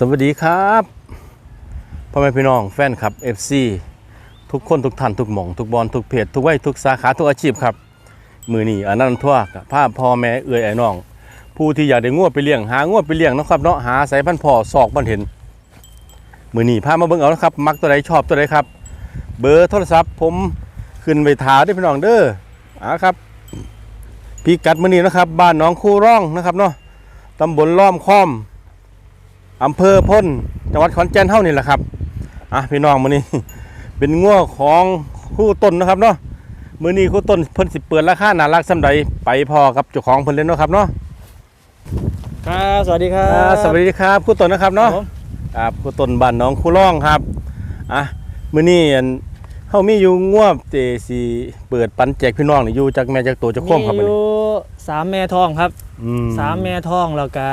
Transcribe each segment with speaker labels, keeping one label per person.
Speaker 1: สวัสดีครับพ่อแม่พี่น้องแฟนคลับ FC ทุกคนทุกท่านทุกหม่องทุกบอลทุกเพจทุกวัยทุกสาขาทุกอาชีพครับ มือนี้อนันทั่วกับภาพพ่อแม่เอื้อยไอ้น้อง ผู้ที่อยากได้งวดไปเลี้ยงหางวดไปเลี้ยงนะครับเนาะหาสายพันธุ์พ่อศอกบันเห็น มือนี้พามาเบิ่งเอานะครับ มักตัวใดชอบตัวใดครับ เบอร์โทรศัพท์ผมขึ้นไปถาได้พี่น้องเด้ออ่าครับพิกัดมือนี้นะครับ บ้านน้องคู่ร่องนะครับเนาะตำบลล้อมค้อม อำเภอพ้นจังหวัดขอนแก่นเท่านี่แหละครับอะพี่น้องมื้อนี้ เป็นงัวของคู่ต้นนะครับเนาะมื้อนี้คู่ต้นเพิ่นสิเปิดราคาน่ารักสำใดไปพอกับเจ้าของเพิ่นเลยเนาะครับเนาะ
Speaker 2: ครับสวัสดีครั
Speaker 1: อ่า
Speaker 2: บ
Speaker 1: สวัสดีครับคู่ต้นนะครับ
Speaker 2: ครั
Speaker 1: เนาะ
Speaker 2: บผม
Speaker 1: ครับคู่ต้นบ้านหน้องคูร่องครับอะมื้อนี้อันเฮามีอยู่งัวเตสิเปิดปันแจกพี่น้องนี่อยู่จากแม่จากตัวจากโคมครับ
Speaker 2: มี
Speaker 1: มื้อ
Speaker 2: อ
Speaker 1: นี้
Speaker 2: ยู่สามแม่ทองครับ
Speaker 1: อืม
Speaker 2: สามแม่ทองแล้วก็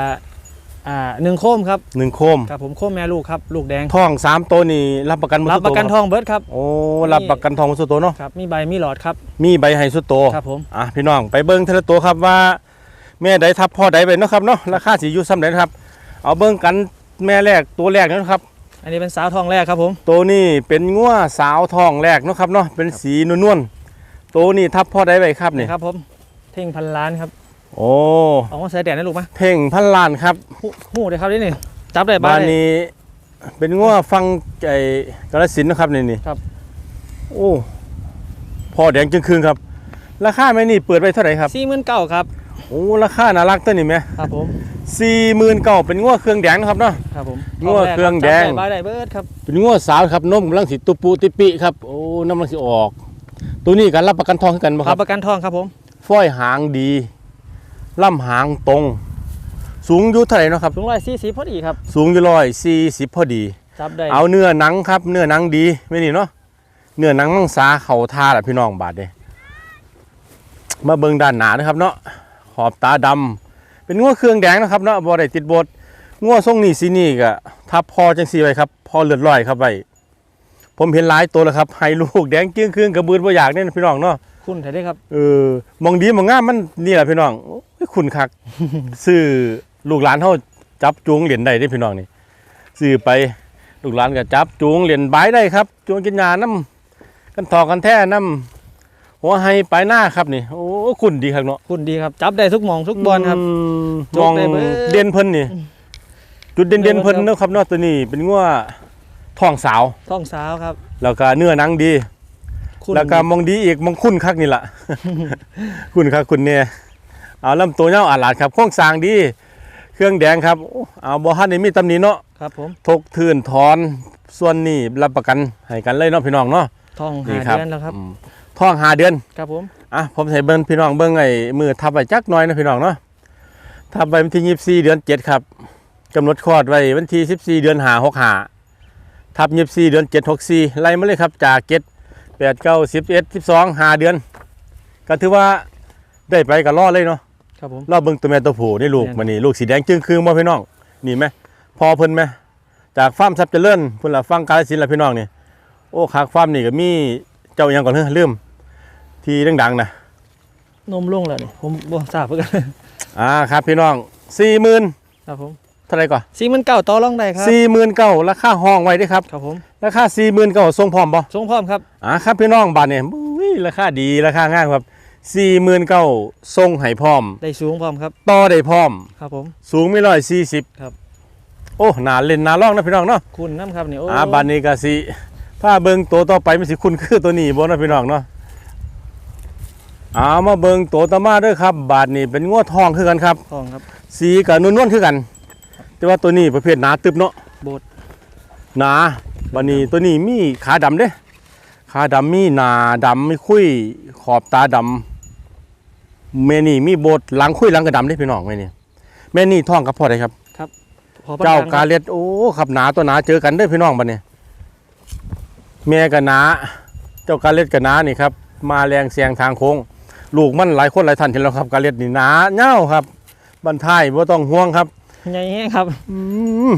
Speaker 2: อ่าหนึ่งโคมครับ
Speaker 1: หนึ่งโคม
Speaker 2: ครับผมโคมแม่ลูกครับลูกแดง
Speaker 1: ทองสามตัวนี่รับประกันหมด
Speaker 2: รับ
Speaker 1: สุด
Speaker 2: ประกัน
Speaker 1: โต
Speaker 2: ทองเบิร์ดครับ
Speaker 1: โอ้รับประกันทองหมดสุดโตเนาะ
Speaker 2: ครับมีใบมีหลอดครับ
Speaker 1: มีใบให้สุดโต
Speaker 2: ครับผม
Speaker 1: อะพี่น้องไปเบิ้งเทละตัวครับว่า แม่ใดทับพ่อใดไปเนาะครับเนาะราคาสีอยู่ซ้ำใดนะครับ เอาเบิ้งกันแม่แรกตัวแรกนะครับ
Speaker 2: อันนี้เป็นสาวทองแรกครับผม
Speaker 1: ตัวนี้เป็นงัวสาวทองแรกเนาะครับเนาะเป็นสีนวลๆตัวนี้ทับพ่อใดไปครับนี่
Speaker 2: ครับผมเท่งพันล้านครับ
Speaker 1: โอ้
Speaker 2: ออกมาใส่แดดนะลูกไหม
Speaker 1: เพ่งพันล้านครับ
Speaker 2: หูหูเลยครับนี่นี่จับได้บ้า
Speaker 1: บ้าน
Speaker 2: นเลย
Speaker 1: นี้ เป็นงัวฟังไอ้กระสินธุ์นะครับนี่นี่
Speaker 2: ครับ
Speaker 1: โอ้พ่อแดงจึงคืนครับ ราคาแม่นี่เปิดไปเท่าไหร่ครับ
Speaker 2: สี่หมื่นเก้าครับ
Speaker 1: โอ้ราคาน่ารักตัวนี้ไหม
Speaker 2: ครับผม
Speaker 1: สี่หมื่นเก้าเป็นงัวเครื่องแดงนะครับเนาะ
Speaker 2: ครับผม
Speaker 1: งัวเครื่องแดง
Speaker 2: จับได้บ้านได้เบิร์ดครับ
Speaker 1: เป็นงัวสาวครับนมกำลังสิตุปูติปิครับโอ้น้ำมันสิออก ตัวนี้กันรับประกันทองคือกันบ่ค
Speaker 2: รั
Speaker 1: รั
Speaker 2: บบประกันทองครับผม
Speaker 1: ฝ้อยหางดี ล่ำหางตรง สูงอยู่เท่าไหร่เนาะครับ
Speaker 2: สูงร้อยสี่สิบพอดีครับ
Speaker 1: สูงอยู่ร้อยสี่สิบพอดี
Speaker 2: จับได้
Speaker 1: เอาเนื้อหนังครับ เนื้อหนังดีไม่นี่เนาะ เนื้อหนังมังสาเข่าท่าแหละพี่น้องบาดเด้มาเบิ่งด้านหนานะครับเนาะ ขอบตาดำเป็นงัวเครื่องแดงนะครับเนาะบ่ได้ติดบดงัวทรงนี่สีนี่ก็ทับพอจังสีไว้ครับ พอเลือดลอยครับไว้ผมเห็นหลายตัวแล้วครับ ให้ลูกแดงเกลี้ยงเครื่องกระบือบ่อยากเนี่ยพี่น้องเนาะ
Speaker 2: คุณถ่ายได้ครับ
Speaker 1: เออมองดีมองงามมันนี่แหละพี่น้องโอ้ยคุณคักซื้อลูกหลานเขาจับจูงเหรียญได้เด้พี่น้องนี่ซื้อไปลูกหลานก็จับจูงเหรียญบายได้ครับ จูงกินยาน้ำกันทอกันแท้น้ำหัวไห้ปลายหน้าครับนี่โอ้คุณดีครับเนาะ
Speaker 2: คุณดีครับ จับได้ทุกหมองทุกบอลครับ
Speaker 1: ม
Speaker 2: จก
Speaker 1: มอง
Speaker 2: ได้เบิด
Speaker 1: เด่นเพิ่นนี่ จุดเด่นเด่น
Speaker 2: เด่น
Speaker 1: เพิ่น
Speaker 2: ครับ
Speaker 1: เนาะครับเนาะตัวนี้เป็นงัวท้องสาว
Speaker 2: ท้องสาวครับ
Speaker 1: แล้วก็เนื้อหนังดี
Speaker 2: คุณ
Speaker 1: แล้วก็มองดีอีกมองคุณคักนี่ล่ะคุณคักคุณเนี่ยเอาลำตัวเงาอาหลาดครับโครงสร้างดี เครื่องแดงครับโอ้เอาบ่ฮันนี่มีตำหนิเนาะ
Speaker 2: ครับผม
Speaker 1: ทกทื่นถอนส่วนนี้รับประกันให้กันเลยเนาะพี่น้องเนาะ
Speaker 2: ท้อง
Speaker 1: นี่
Speaker 2: หา
Speaker 1: ครับ
Speaker 2: เดือนแล้วครับ
Speaker 1: อืมท้องหาเดือน
Speaker 2: ครับผม
Speaker 1: อะผมใส่เบิ้งพี่น้องเบิ้งไอ้มือทับไว้จักหน่อยนะพี่น้องเนาะทับไว้วันที่24เดือน7ครับกำหนดคลอดไว้วันที่14เดือน5 65ทับ24เดือน7 64ไล่มาเลยครับจาก7 8 9 11 12 5เดือน ก็ถือว่าได้ไปก็รอดเลยเนาะ
Speaker 2: ครับผม
Speaker 1: รอบเบิ่งตัวแม่ตัวผู้นี่ลูก
Speaker 2: แม่น
Speaker 1: มันนี่ลูกสีแดงจึงคืองบ่พี่น้องนี่ไหมพอเพิ่นไหมจากฟาร์มทรัพย์เจริญเพิ่นละฟังกาลสินธุ์ละพี่น้องนี่โอ้คักฟาร์มนี่ก็มีเจ้าหยังก่อนเฮ้อลืมที่ดังๆนะ
Speaker 2: นมลุ่งแล้วนี่ผมบ่ทราบเพื่อนกัน
Speaker 1: อ่าครับพี่น้อง40,000
Speaker 2: ครับผม
Speaker 1: เท่าไหร่ก่อน
Speaker 2: สี่หมื่นเก้าต่อรองได้ครับ
Speaker 1: 49,000ราคาห้องไว้เด้ครับ
Speaker 2: ครับผม
Speaker 1: ราคา49,000ส่งพร้อมบ่
Speaker 2: ส่งพร้อมครับ
Speaker 1: อ่าครับพี่น้องบาทเนี่ยอุ้ยราคาดีราคางามครับ49,000ส่งให้พร้อม
Speaker 2: ได้สูงพร้อมครับ
Speaker 1: ต่อได้พร้อม
Speaker 2: ครับผม
Speaker 1: สูงไม่ร้อยสี่สิบ
Speaker 2: ครับ
Speaker 1: โอ้หนาเล่นหนาล่องนะพี่น้องเนาะ
Speaker 2: คุณน้ำครับนี่โอ้
Speaker 1: อ่าบานนี้ก็สิถ้าเบิงตัวต่อไปมันสิคุณคือตัวนี้บ่เนาะพี่น้องเนาะเอามาเบิงตัวต่อมาเด้วยครับ บาทนี้เป็นงวดทองคือกันครับ
Speaker 2: ทองครับ
Speaker 1: สีกับนวลๆคือกัน แต่ว่าตัวนี้ประเภทหนาตึบเนาะ
Speaker 2: โบด
Speaker 1: หนา บานนี้ตัวนี้มีขาดำเด้ขาดำมีหนาดำมีคุยขอบตาดำแม่นี่มีโบดหลังคุยหลังกระดำเด้พี่น้องแม่นี่แม่นี่ท้องกับพ่อได้ครับ
Speaker 2: พอประ
Speaker 1: เจ้า
Speaker 2: ดังค
Speaker 1: กา
Speaker 2: รับ
Speaker 1: เล็ดโอ้ขับหนาตัวหนาเจอกันเด้อพี่น้องบัดนี้แม่กับหนาเจ้ากาเล็ดกับหนานี่ครับมาแรงเสียงทางโค้งลูกมันหลายคนหลายท่านเห็นแล้วครับกาเล็ดนี่หนาเน่าครับบันทายบ่ต้องห่วงครับ
Speaker 2: ใหญ่แห้งครับ
Speaker 1: อืม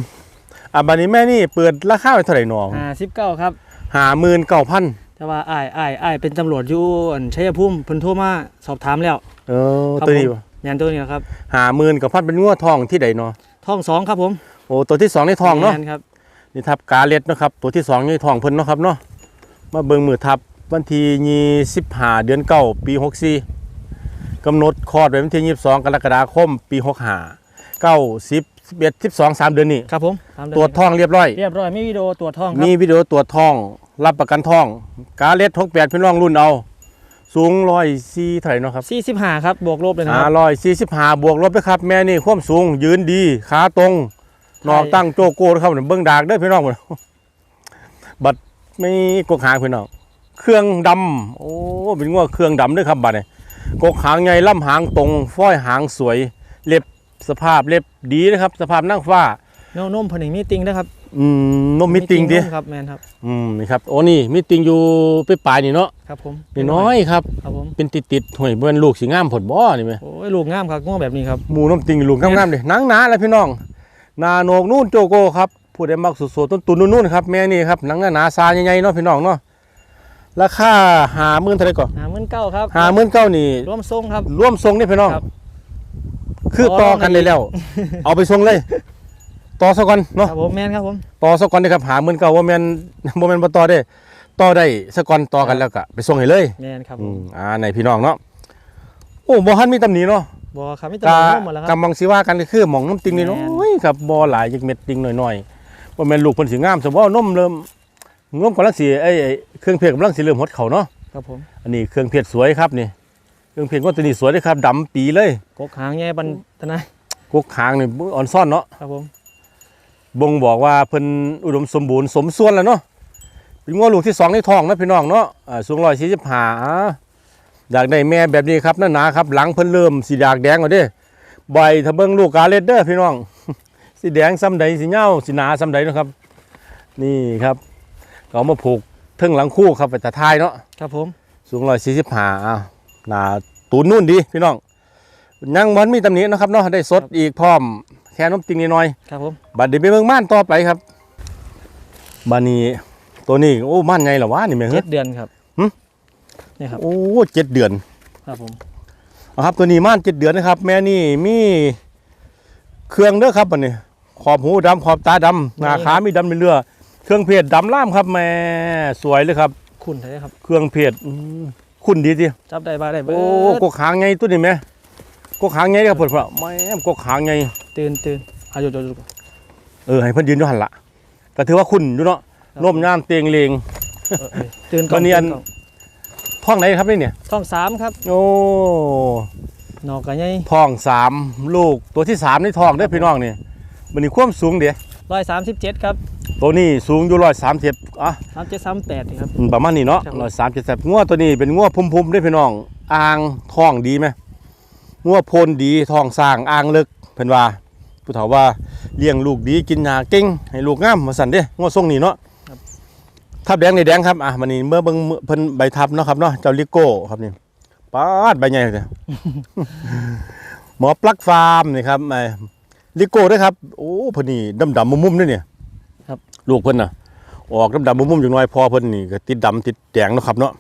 Speaker 1: อะบัดนี้แม่นี่เปิดราคาไว้เท่าไหร่หนอง
Speaker 2: อ่าสิบเก้าครับ
Speaker 1: ห้าหมื่นเก้าพัน
Speaker 2: แต่ว่าอ้ายอ้ายอ้ายเป็นตำรวจอยู่อันชัยภูมิเพิ่นโทรมาสอบถามแล้ว
Speaker 1: เออ
Speaker 2: ครับ
Speaker 1: ตัวนี้
Speaker 2: ผม ยันตัวนี้ครับ
Speaker 1: ห้าหมื่นเก้าพันเป็นงัวทองที่ใดเนาะ
Speaker 2: ทองสองครับผม
Speaker 1: โอ้ตัวที่สองในทองเนาะ
Speaker 2: แม่ครับ
Speaker 1: นี่ทับกาเล็ดเนาะครับตัวที่สองในทองเพิ่นเนาะครับเนาะมาเบิ่งมือทับวันที่ยี่สิบห้าเดือนเก้าปีหกสี่กำหนดคลอดไว้วันที่ยี่สิบสองกรกฎาคมปีหกห้าเก้าสิบ สิบเอ็ดสิบสองสามเดือนนี่
Speaker 2: ครับผมตามเดิม
Speaker 1: ตรวจท้องเรียบร้อย
Speaker 2: เรียบร้อยมีวิดีโอตรวจท้องครั
Speaker 1: มีวิดีโอตรวจท้อง รับประกันท้อง กาเล็ดทกแปดพี่น้องรุ่นเอา สูงร้อยสี่เท่าไหร่เนาะครับ
Speaker 2: บ45ครับบวกลบเลยนะค
Speaker 1: ห้า
Speaker 2: รับ
Speaker 1: ร้อยสี่สิบห้าบวกลบนะครับแม่นี่ความสูงยืนดีขาตรงนอก
Speaker 2: ใช่
Speaker 1: ตั้งโจโก้นะครับเบิ่งดากเด้อพี่น้องบัดไม่กกหางพี่น้องเครื่องดำโอ้เป็นว่าเครื่องดำเด้วยครับบัดนี่กกหางใหญ่ล่ำหางตรงฝ้อยหางสวย เล็บ สภาพเล็บดีนะครับ สภาพนั่งฟ้า
Speaker 2: เนื้อนมผนึงมีติงนะครับ
Speaker 1: อืมนมมีติงดิ
Speaker 2: นมครับแมนครับ
Speaker 1: อืมนี่ครับโอ้นี่มีติงอยู่ไปปลายนี่เนาะ
Speaker 2: ครับผม
Speaker 1: นี่น้อยครับ
Speaker 2: ครับผม
Speaker 1: เป็นติดติดๆห่วยเบิ่นลูกสีงามผลบ่นี่ไหม
Speaker 2: โอ้ยลูกงามครับง่วงแบบนี้ครับ
Speaker 1: หมูน้ำติงลูกงามๆเลยหนังหนาเลยพี่น้องนาโนกนู่นโจโก้ครับผู้ใดมักสุดๆต้นตุนนู่นๆครับแม่นี่ครับหนังหนาๆซาใหญ่ๆเนาะพี่น้องเนาะราคาหาหมื่นเท่าไหร่ก่อน
Speaker 2: หาเงินเก้าครับ
Speaker 1: หาหมื่นเก้านี่
Speaker 2: ร่วมทรงครับ
Speaker 1: ร่วมทรงนี่พี่น้อง
Speaker 2: ครับ
Speaker 1: คือ
Speaker 2: ต่อ
Speaker 1: ต่อกันเลยแล้ว เอาไปทรงเลย ต่อซะก่อนเนาะ
Speaker 2: ครับผมแมนครับผม
Speaker 1: ต่อซะก่อนนี่ครับหาหมื่นเก้าว่าแม่นบ่แม่นบ่ต่อได้ต่อได้ซะก่อนต่อกันแล้วก็ไปส่งให้เลย
Speaker 2: แมนครับผ
Speaker 1: อื
Speaker 2: ม
Speaker 1: มอ่าในพี่น้องเนาะโอ้บ่ทันมีตำหนิเนาะ
Speaker 2: บอครับไม่ต้
Speaker 1: กา
Speaker 2: องหมดแล้วครับ
Speaker 1: กำบังสิว่ากันก็คือหมองน้ำติงนี่
Speaker 2: แม่
Speaker 1: น้
Speaker 2: น
Speaker 1: อยครับบ่หลายจักเม็ดติงน้อยๆบ่แม่นลูกเพิ่นสิงามสมว่านมเริ่มนมกำลังสิไอ้ไอ้เครื่องเพชรกำลังสิเริ่มหดเข้าเนาะ
Speaker 2: ครับผม
Speaker 1: อันนี้เครื่องเพชรสวยครับนี่เค รื่องเพชรก็ตัวนี้สวยเลยครับดำปีเลย
Speaker 2: กกหางแง่บันตนะ
Speaker 1: กกหางนี่อ่อนซ่อนเนาะ
Speaker 2: ครับผม
Speaker 1: บ่งบอกว่าเพิ่นอุดมสมบูรณ์สมส่วนแล้วเนาะเป็นงัวลูกที่สองในท้องนะพี่น้องเนาะอ่าสูง145อ่าอยากได้แม่แบบนี้ครับหนาๆครับ หลังเพิ่นเริ่มสีดากแดงแล้วเด้ใบถ้าเบิ่งลูกกาเล็ดเด้อพี่น้อง สีแดงซ้ำใดสีเหย้าสีหนาซ้ำใดเนาะครับ นี่ครับก็เอามาผูกเทึงหลังคู่ครับไปตะทายเนาะ
Speaker 2: ครับผม
Speaker 1: สูง145อ่า หนาตูนนุ่นดีพี่น้องยังมันมีตำหนิเนาะครับเนาะได้สดอีกพร้อมแค่น้ำติงนิดหน่อย
Speaker 2: ครับผม
Speaker 1: บัดเดี๋ยวไปเมืองม่านต่อไปครับบานี้ตัวนี้โอ้ม่านไงเหรอวะนี่แม่ง
Speaker 2: เจ็
Speaker 1: เฮ้ย
Speaker 2: ดเดือนครับ
Speaker 1: หึ
Speaker 2: นี่ครับ
Speaker 1: โอ้เจ็ดเดือน
Speaker 2: ครับผม
Speaker 1: เอาครับตัวนี้ม่านเจ็ดเดือนนะครับ แม่นี่มีเครื่องเด้อครับบัดนี้ขอบหูดำขอบตาดำหน้าขามีดำเป็นเรือ เครื่องเพชรดำล่ามครับแม่สวยเลยครับ
Speaker 2: คุณใช่ครับ
Speaker 1: เครื่องเพชรอืม คุณดีที
Speaker 2: จับได้บ้าได้เบิ
Speaker 1: โอ้
Speaker 2: ด
Speaker 1: กกหางไงตัวนี้แม่กกหางไงครับเพิ่นว่าแม่กกหางไง
Speaker 2: ตื่นตื่นอายุจจุ
Speaker 1: เออให้เพิ่นยืนอยู่หั่นละก็ถือว่าคุณอยู่เนาะนมย่ามเตียงเลง
Speaker 2: ตื่น
Speaker 1: วันนี้อัน
Speaker 2: ตื่ก่
Speaker 1: ท้องไหนครับนี่เนี่ย
Speaker 2: ท้องสามครับ
Speaker 1: โอ้
Speaker 2: นอกกันยัย
Speaker 1: ท้องสามลูกตัวที่สามในท้องเด้อพี่น้องนี่มันนี่ความสูงเดีย
Speaker 2: ร้อยสามสิบเจ็ดครับ
Speaker 1: ตัวนี้สูงอยู่ร้อยสามสิบอะ
Speaker 2: สามเจ็ดสามแปดครับ
Speaker 1: อืมประมาณนี้เนาะ
Speaker 2: ครับ
Speaker 1: ร้อยสามสิบงัวตัวนี้เป็นงัวพุ่มๆเด้อพี่น้องอ่างท้องดีไหมงัวโพนดีท้องสร้างอ่างเลิกเพิ่นว่าผู้เฒ่าว่าเลี้ยงลูกดีกินยาเก่งให้ลูกงามมาสั่นเด้งัวทรงนี้เนาะทับแดงในแดงครับอะมันนี่เมื่อเบิ่งเพิ่นใบทับเนาะครับเนาะเจ้าลิโก้ครับนี่ปาดใบใหญ่เลยหมอปลักฟาร์มนี่ครับไอ้ ลิโก้ด้วยครับ โอ้เพิ่นนี่ดำดำๆมุมๆด้วยเนี่ย
Speaker 2: ครับ
Speaker 1: ลูกเพิ่นน่ะ ออกดำดำๆมุมๆอย่างน้อยพอเพิ่นนี่ก็ติดดำติดแดงเนาะครับเนาะ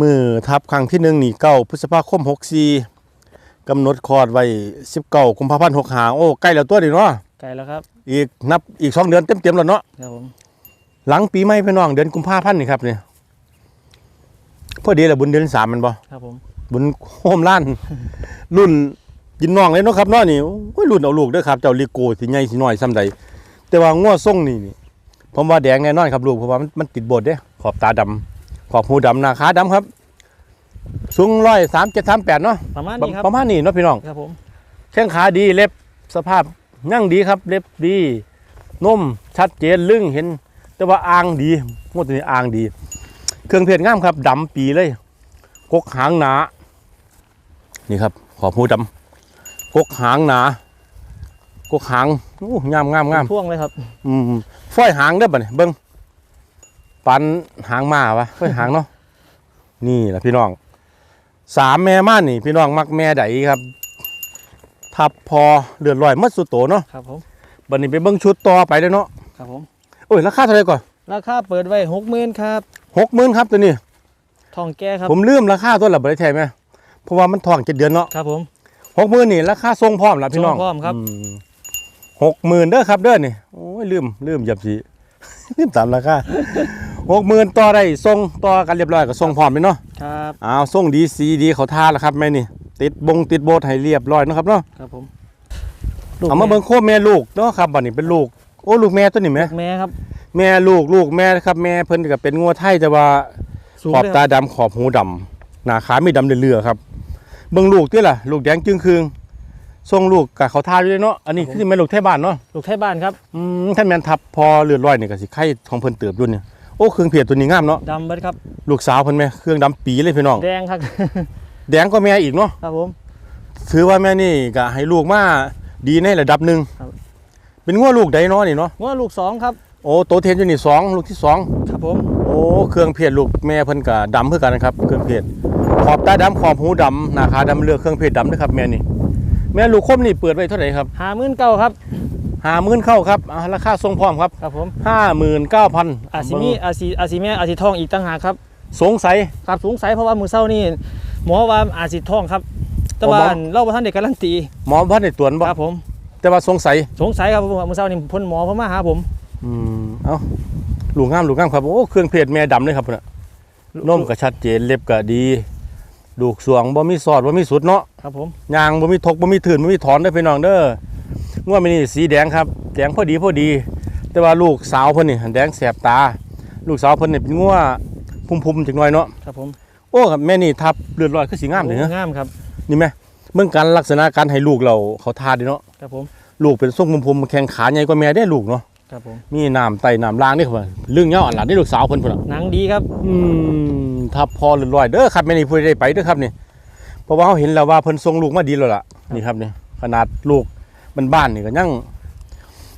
Speaker 1: มือทับครั้งที่หนึ่งนี่เก้าพฤษภาคมหกสี่กำหนดคลอดไว้สิบเก้ากุมภาพันธ์หกหาโอ้ใกล้แล้วตัวนี่เนาะ
Speaker 2: ไกลแล้วครับ
Speaker 1: อีกนับอีกสองเดือนเต็มๆแล้วเนาะ
Speaker 2: ครับผม
Speaker 1: หลังปีใหม่พี่น้องเดือนกุมภาพันธ์นี่ครับเนี่ยพอดีแหละบุญเดือนสามแมันบ่
Speaker 2: ครับผม
Speaker 1: บุญโฮมล้านรุ่น ยินน้องเลยเนาะครับเนาะนี่โอ้ยรุ่นเอาลูกเด้อครับเจ้าลิโกสิใหญ่สิน้อยซ้ำใดแต่ว่างัวทรงนี่นี่ผมว่าแดงแน่นอนครับลูกเพราะว่ามันมันติดโบดเด้ขอบตาดำขอบหูดำหน้าขาดำครับสูงร้อยสามเจ็ดสามแปดเนาะ
Speaker 2: ประมาณ
Speaker 1: ประ
Speaker 2: นี้ครับ
Speaker 1: ประมาณนี้เนาะพี่น้อง
Speaker 2: ครับผม
Speaker 1: แข้งขาดีเล็บสภาพยั่งดีครับ เล็บดีนมชัดเจนลึงเห็น แต่ว่าอ่างดีงวดตัวนี้อ่างดี เครื่องเพชรงามครับดำปีเลยกกหางหนานี่ครับขอบหูดำ กกหางหนากกหางโอ้งามงามงาม
Speaker 2: พ่วงเลยครับ
Speaker 1: อืมฝ้อยหางเด้อบ่เนี่ยเบิ้งปันหางมาวะฝ้อยหางเนาะนี่แหละพี่น้องสามแม่ม่านนี่ พี่น้องมักแม่ใดครับ ทับพอเลือดลอยหมัดสุดโตเนาะ
Speaker 2: ครับผม
Speaker 1: บัดนี้ไปเบิ้งชุดต่อไปเลยเนาะ
Speaker 2: ครับผม
Speaker 1: โอ้ยราคาเท่าไหร่ก่อน
Speaker 2: ราคาเปิดไว้หกหมื่นครับ
Speaker 1: หกหมื่นครับตัวนี้
Speaker 2: ทองแก้ครับ
Speaker 1: ผมลืมราคาตัวละบริไทยไหมเพราะว่ามันทองเจ็ดเดือนเนาะ
Speaker 2: ครับผม
Speaker 1: หกหมื่นนี่ราคาทรงพร้อมละพี่น้อง
Speaker 2: ทรงพร้อมครับ
Speaker 1: มหกหมื่นเด้อครับเด้อนี่โอ้ยลืมลืมหยับสิลืมตามราคาหกหมื่นต่อได้ส่งต่อกันเรียบร้อยก็ส่งพร้อมเลยเนาะ
Speaker 2: ครับ
Speaker 1: อ้าวส่งดีสีดีเขาท่าแล้วครับแม่นี่ ติดบงติดโบสให้เรียบร้อยเนาะครับเนาะ
Speaker 2: ครับผม
Speaker 1: เอามาเบิ่งโคแม่ลูกเนาะครับบัดนี้เป็นลูกโอ้ลูกแม่ตัวนี้ไหม
Speaker 2: แม่ครับ
Speaker 1: แม่ลูกลูกแม่ครับแม่เพิ่นก็เป็นงัวไทยแต่ว่า
Speaker 2: สูง
Speaker 1: ขอบ
Speaker 2: เลยค
Speaker 1: ตา
Speaker 2: รับ
Speaker 1: ดำขอบหูดำหน้าขามีดำเรื่อยๆครับ เบิ่งลูกติล่ะ ลูกแดงจึงคืงส่งลูกกับเขาท่าด้วยเนาะอันนี้คือแม่ลูกไทยบ้านเนาะ
Speaker 2: ลูกไทยบ้านครับ
Speaker 1: อืมท่านแม่นทับพอเลือดร้อยนี่ก็สิไข่ของเพิ่นเติบด้วยเนี่ยโอ้เครื่องเพียรตัวนี้งามเนาะ
Speaker 2: ดำเบิดครับ
Speaker 1: ลูกสาวเพิ่นแม่เครื่องดำปีเลยพี่น้อง
Speaker 2: แดงครับ
Speaker 1: แดงก็แม่อีกเนาะ
Speaker 2: ครับผม
Speaker 1: ถือว่าแม่นี่ก็ให้ลูกมาดีในระดับหนึ่ง
Speaker 2: ครับ
Speaker 1: เป็นงัวลูกใดเนาะนี่เนาะ
Speaker 2: ว่าลูกสองครับ
Speaker 1: โอ้โตเทนอยู่นี่สองลูกที่สอง
Speaker 2: ครับผม
Speaker 1: โอ้เครื่องเพียรลูกแม่เพิ่นก็ดำเพื่อกันนะครับ เครื่องเพียร ขอบตาดำขอบหูดำหน้าขาดำเลือกเครื่องเพียรดำนะครับแม่นี่แม่ลูกคมนี่เปิดไว้เท่าไหร่ครับ
Speaker 2: หามื่นเก้าครับ
Speaker 1: ห้าหมื่นเข้าครับอ่าราคาทรงพร้อมครับ
Speaker 2: ครับผม
Speaker 1: ห้าหมื่นเก้าพัน
Speaker 2: อาซิมีอาซิอาซิแม่อาซิทองอีกต่างหากครับ
Speaker 1: สงสัย
Speaker 2: ครับสงสัยเพราะว่ามือเศร้านี่หมอว่าอาซิทองครับ แต่ว่า
Speaker 1: หมอ
Speaker 2: เราบ่ทันได้การันตี
Speaker 1: หมอพันในตรวจบ่
Speaker 2: ครับผม
Speaker 1: แต่ว่าสงสัย
Speaker 2: สงสัยครับผมว่ามือเศร้านี่พ้นหมอเพิ่นมาหาผม
Speaker 1: อืมเอ้าลูกงามลูกงามครับโอ้เครื่องเพศแม่ดำเลยครับพุ่นน่ะนมก็ชัดเจนเล็บก็ดี ดูกสวงบ่มีสอดบ่มีสุดเนาะ
Speaker 2: ครับผม
Speaker 1: ยางบ่มีทกบ่มีถื่นบ่มีถอนเด้อพี่น้องเด้อง่วมันนี่สีแดงครับแดงพอดีพอดี แต่ว่าลูกสาวเพิ่นนี่แดงแสบตา ลูกสาวเพิ่นนี่เป็นงัวพุ่มๆจักหน่อยเนาะ
Speaker 2: ครับผม
Speaker 1: โอ้ครับแม่นี่ทับเลือดลอยคือสีงามเลย
Speaker 2: โอ้
Speaker 1: ฮะ
Speaker 2: งามครับ
Speaker 1: นี่แม่เบิ่งการลักษณะการให้ลูกเราเขาทาดีเนาะ
Speaker 2: ครับผม
Speaker 1: ลูกเป็นทรงพุ่มๆแข้งขาใหญ่กว่าแม่ได้ลูกเนาะ
Speaker 2: ครับผม
Speaker 1: มีน้ำไตน้ำล่างนี่ครับเรื่องเงาอันหลานได้ลูกสาวเพิ่นพุ่นน่ะ
Speaker 2: หนังดีครับ
Speaker 1: อืม ทับพอเลือดลอยเด้อครับแม่นี่พูดได้ไปเด้อครับนี่เพราะว่าเขาเห็นแล้วว่าเพิ่นทรงลูกมาดีแล้วล่ะนี่ครับนี่ขนาดลูกมันบ้านนี่ก็ยัง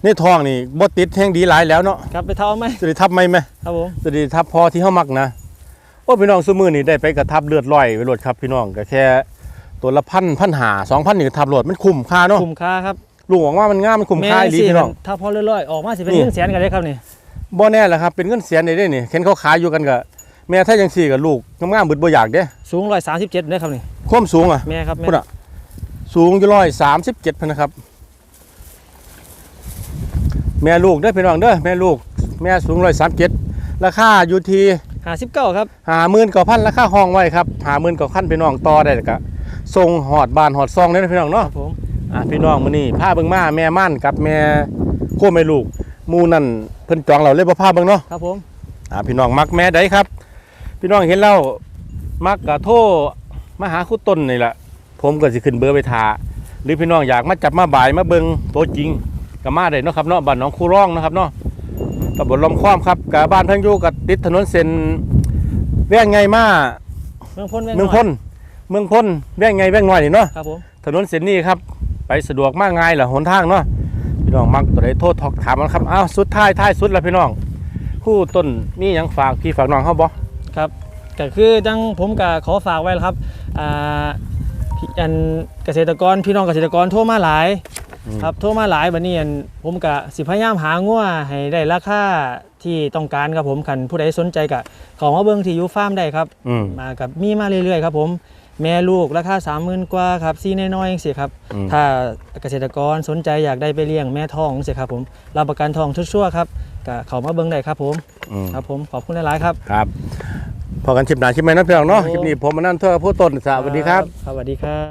Speaker 1: ในท้องนี่บ่ติดแห้งดีหลายแล้วเนาะ
Speaker 2: ครับไปเท่าไหม
Speaker 1: จะได้ทับไหมไหม
Speaker 2: ครับผม
Speaker 1: จะได้ทับพอที่เฮามักนะโอ้พี่น้องซุมื้อนี่ได้ไปกระทับเลือดลอยไปโลดครับพี่น้องก็แค่ตัวละพันพันหาสองพันนี่ก็ทับโลดมันคุ้มค่าเนาะ
Speaker 2: คุ้มค่าครับ
Speaker 1: ลุงบอกว่ามันงามมันคุ้มค่าอีหลี
Speaker 2: สิ
Speaker 1: พี่น้อง
Speaker 2: ถ้าพอเรื่อยๆออกมาสิเป็น
Speaker 1: นี่
Speaker 2: เงินแสนกันเลยครับนี่
Speaker 1: บ่แน่แหละครับเป็นเงินเสียได้เด้นี่เห็นเขาขายอยู่กันก็ แม่ถ้าจังซี่กับลูกงามๆบึดบ่อยากเด้
Speaker 2: สูงร้อยสามสิบเจ็ดเลยครับนี่
Speaker 1: ความสูงอะ
Speaker 2: แม่ครับแม่
Speaker 1: พูดอะสูงอยู่ร้อยสามสิบเจ็ดพันนะครับ แม่ลูกเด้อพี่น้องเด้อแม่ลูก แม่สูงร้อยสามเจ็ดราคาอยู่ที่
Speaker 2: ห้าสิบเก้าครับ
Speaker 1: หาหมื่นกว่าพันราคาห้องไว้ครับหาหมื่นกว่าพันพี่น้องต่อได้แล้วก็ส่งหอดบานหอดซองได้อพี่น้อง
Speaker 2: ค
Speaker 1: เนาะ
Speaker 2: รับผม
Speaker 1: อะพี่น้องมื้อนี้พาเบิ่งมาแม่ม่านกับแม่โคแม่ลูกหมู่นั่นเพิ่นจองเราเลยบ่พาเบิ่งเนาะ
Speaker 2: ครับผม
Speaker 1: อ่าพี่น้องมักแม่ใดครับ พี่น้องเห็นแล้วมักกะโทรมาหาครู่ต้นนี่แหละผมก็สิขึ้นเบอร์ไปทาหรือพี่น้องอยากมาจับมาบ่ายมาเบิ่งตัวจริงก็มาได้เนาะครับเนาะบ้านหน้องคูร่องนะครับเนาะตำบลลมความครับกับบ้านเพิ่งอยู่กับติดถนนเส้นแว่งไงมา
Speaker 2: เมืองพ้น
Speaker 1: เมืองพ้นเมืองพ้นแว่งไงแว่งน้อยนี่เนาะ
Speaker 2: ครับผม
Speaker 1: ถนนเส้นนี้ครับไปสะดวกมากง่ายแหละหนทางเนาะพี่น้องมักตัวใดโทษทอกถามมันครับอ้าวสุดท้ายท้ายสุดแล้วพี่น้องคู่ต้นมีหยังฝากพี่ฝากน้องเขาบ่
Speaker 2: ก็ คือจังผมก็ขอฝากไว้แล้วครับอ่าพี่อันเกษตรกรพี่น้องเกษตรกรโทรมาหลาย
Speaker 1: อืม
Speaker 2: ครับโทรมาหลายบัดนี้อันผมก็สิพยายามหางัวให้ได้ราคาที่ต้องการครับผมคันผู้ใดสนใจก็เขอมาเบิ่งที่อยู่ฟาร์มได้ครับ
Speaker 1: อืม
Speaker 2: มากับมีมาเรื่อยๆครับผมแม่ลูกราคา30,000กว่าครับซีน้อยๆจังซี่ครับ
Speaker 1: อืม
Speaker 2: ถ้าเกษตรกรสนใจอยากได้ไปเลี้ยงแม่ทองจังซี่ครับผมรับประกันทองชั่วๆครับก็เข้ามาเบิ่งได้ครับผม
Speaker 1: อืม
Speaker 2: ครับผมขอบคุณหลายๆครับ
Speaker 1: ครับ พอกันชิมหนาชิมไหมนะพี่น้องเนาะ
Speaker 2: โอ้
Speaker 1: คลิปนี้ผมมานั่นเท่าผู้ต้นสวัสดีครับ
Speaker 2: สวัสดีครับ